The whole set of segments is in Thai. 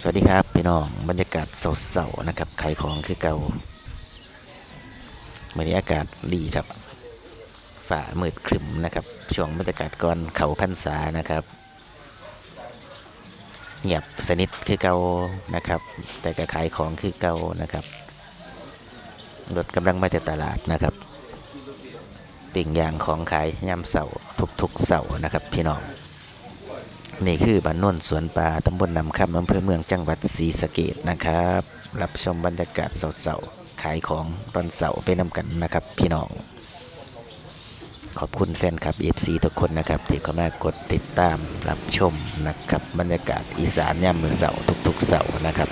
สวัสดีครับพี่น้องบรรยากาศเสาๆนะครับขายของคือเก่าวันนี้อากาศดีครับฝ่ามืดครึมนะครับ ช่วงบรรยากาศก่อนเขาพรรษานะครับเงียบสนิทคือเก่านะครับ แต่ก็ขายของคือเก่านะครับรถกำลังมาจากตลาดนะครับปิ่งยางของขายยามเสาร์ทุกๆเสาร์นะครับ พี่น้อง นี่คือบ้านนนสวนปลาตำบลนำคำอำเภอเมืองจังหวัดศรีสะเกดนะครับ รับชมบรรยากาศเสาๆขายของตอนเสาร์ไปนำกันนะครับ พี่น้อง ขอบคุณแฟนคลับ FC ทุกคนนะครับที่เข้ามากดติดตามรับชมนะครับบรรยากาศอีสานย่ำมือเสาร์ทุกๆเสาร์นะครับ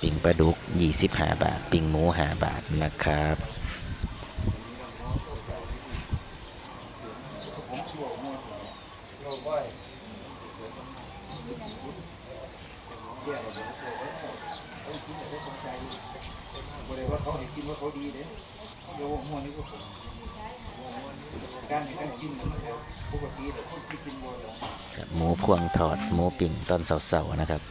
ปิ่งปลาดุก 25 บาท ปิ่งหมู5บาทนะครับ บ่ได้ว่าเขาให้กินว่าเขาดีเด้เดี๋ยวหัวนี่ก็ผมการให้การกินมันก็ปกติแต่คนที่กินบ่ได้ครับหมูพวงทอดหมูปิ่งตอนเสาๆนะครับ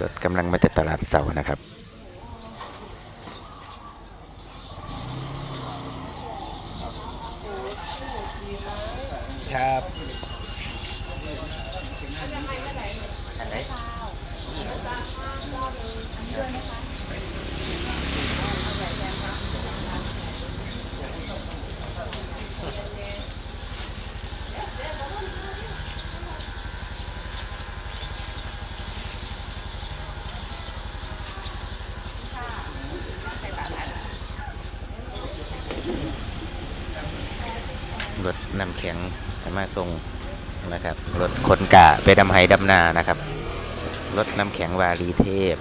รถกำลังมาจากตลาดเสานะครับ ครับอันไหน รถนำแข็งมาส่งนะครับ รถคนกะไปดำไฮดำนานะครับ รถนำแข็งวารีเทพ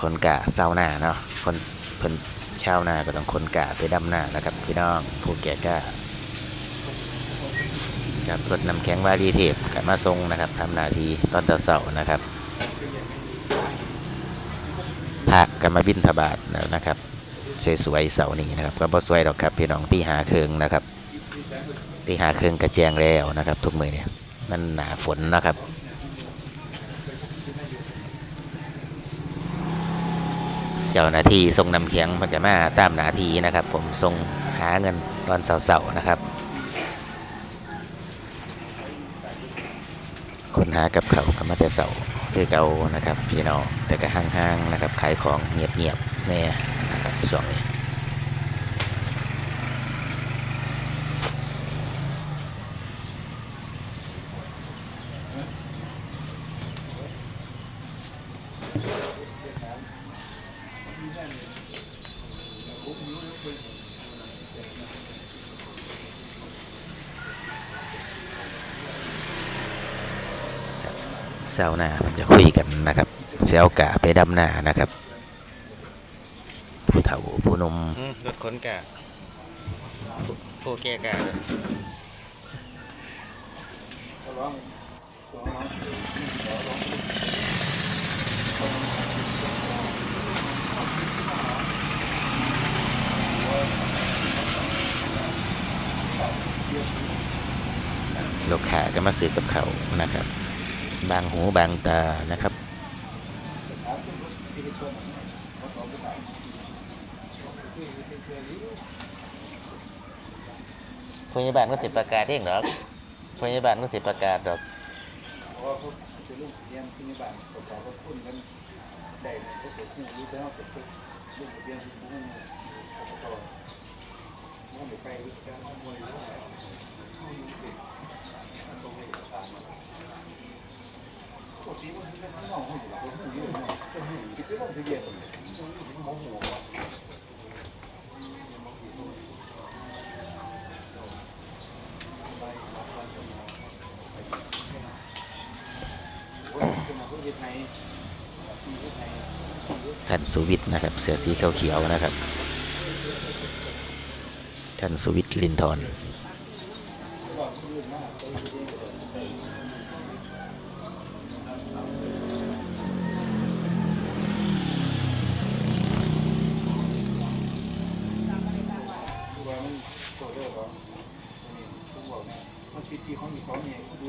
คนกะเศร้าหนาเนาะคนเพิ่นชาวนาก็ต้องคนกะไปดำนานะครับ พี่น้องผู้แก่กะกับรถนำแข็งวารีเทพกะมาส่งนะครับทำหนาทีตอนเสาร์นะครับพระกันมาบินทบาทแล้วนะครับ สวยๆเสานี้นะครับก็บ่สวยหรอกครับพี่น้องที่หาเคืองนะครับที่หาเครืองกระแจงแล้วนะครับ ทุกมือเนี่ยมันหนาฝนนะครับเจ้าหน้าที่ทรงนำเคียงมันจะมาตามหน้าทีนะครับ ผมทรงหาเงินตอนเสาร์ๆนะครับ คนหากับเขาวก็มาแต่เสาร์คือเก่านะครับ พี่น้องแต่ก็ห่างๆนะครับขายของเงียบๆ เนี่ยนะครับช่วงนี้เสาหน้าผมจะคุยกันนะครับเซลกะไปดำนานะครับ เฒ่าผู้หนมรถขนกะผู้แก่กะก็ร้องร้องร้องลูกค้าก็มาซื้อกับเขาวนะครับ บางหูบางตานะครับ พยาบาลก็สิประกาศเองหรอกพยาบาลก็สิประกาศดอกเพราะว่าเขาจะลูกเรียนที่นี่บ้านภาษาเขาคุ้นกันได้เขาเกิดขึ้นรู้แล้วเกิดขึ้นลูกเรียนที่นี่เขาก็มันไปวิชาการมวยปกติมันเป็นข้างนอกหูหรอหูอยู่เนาะหูคิดว่ามันจะเย็นมองหู ท่านสุวิทย์นะครับ เสือสีเขียวๆนะครับ ท่านสุวิทย์ลินทรนคิที่เขามีเขาเองดู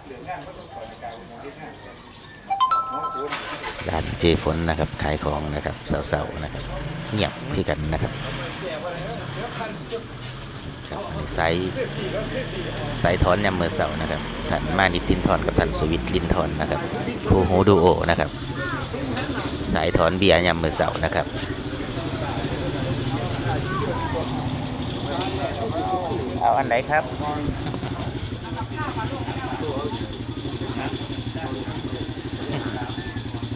การ้านเจฝนนะครับขายของนะครับเสาๆนะครับ เงียบคือกันนะครับครับไซส์ไซส์ทอนยำมือเสานะครับท่านมานิดลินทอนกับท่านสวิทย์ลินทอนนะครับคู่หูดูโอนะครับสายถอนเบียร์ยำมือเสานะครับเอาอันไหนครับ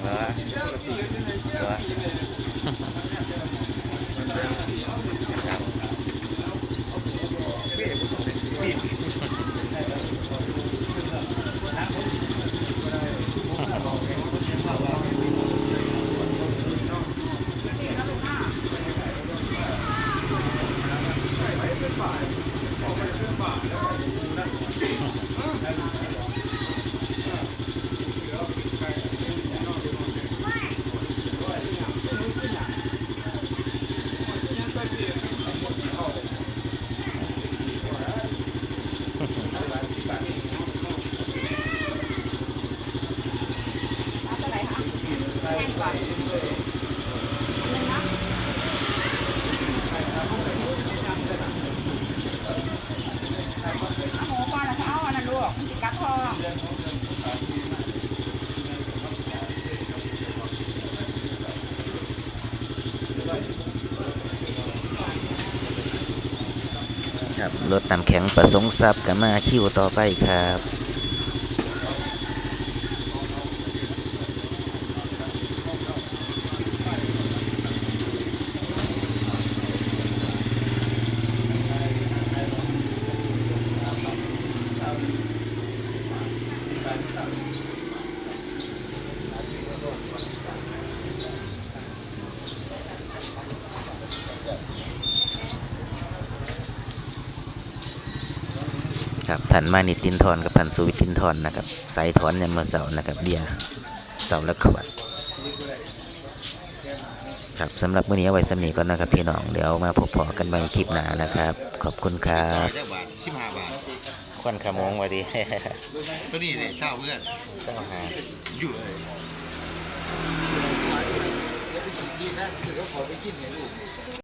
เห โอ้โหก่อนแล้วเขาเอาอันนั้นลูกมันสิกัดคอครับรถน้ำแข็งประสงค์ทรัพย์กันมาคิวต่อไปครับ ครับท่านมานิดตินทอนกับท่านสุวิทย์ตินทอนนะครับสายถอนยามมื่อเสาร์นะครับเบียร์เสาร์ละขวดครับสำหรับมื้อนี้เอาไว้สำนีก่อนนะครับพี่น้องเดี๋ยวมาพบพอกันใหม่คลิปหน้านะครับ ขอบคุณครับเจ้าบาทสิบห้าบาทควันขโมงวัดีตัวนี้เนี่ยเช่าเพื่อนเศร้าหาอยู่เลยแล้วไปขี่ที่นั่นคือเขาขอไปกินให้ลูก